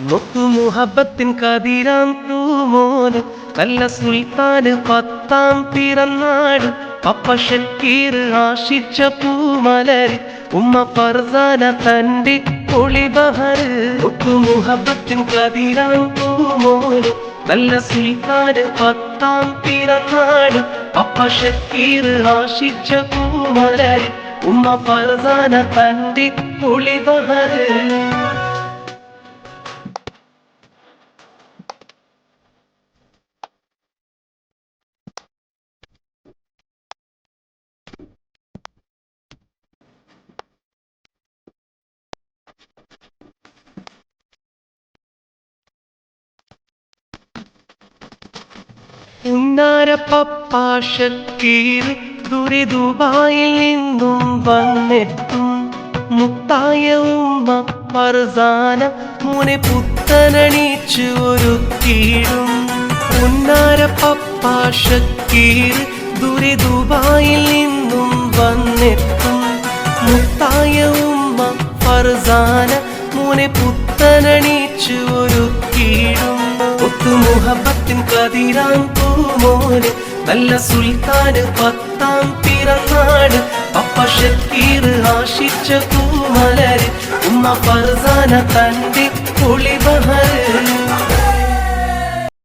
മുഹബത്തിൻ കതിരാം തൂമോന് നല്ല സുൽത്താന് പത്താം പിറന്നാട് പപ്പ ഷക്കീർ ആശിച്ച പൂമലരി ഉമ്മ പർദാന തന്റെ ഒളിബഹര്. മുഹബത്തിൻ കതിരാം തൂമോന് നല്ല സുൽത്താന് പത്താം പിറന്നാട് പപ്പ ഷക്കീർ ആശിച്ച പൂമലരി ഉമ്മ ഫർസാന തന്റെ ഒളിബഹറ് ഉന്നാരപ്പപ്പാഷക്കീർ ദുരി നിന്നും വന്നെത്തും. മുത്തായ ഉമ്മ ഫർസാന മോനെ ഒരു കീഴും ഉന്നാരപ്പപ്പാഷക്കീർ ദുരി ദുബായിൽ നിന്നും വന്നെത്തും. മുത്തായ ഉമ്മ ഫർസാന മോനെ ഒരു കീഴും ഒത്തു മുഹബത്തിൻ കതിരാൻ പൂമോന് നല്ല സുൽത്താന് പത്താം പിറന്നാട് പപ്പ ഷക്കീർ ആശിച്ച പൂമലര് ഉമ്മ ഫർസാന തന്റെ ഒളിബഹര്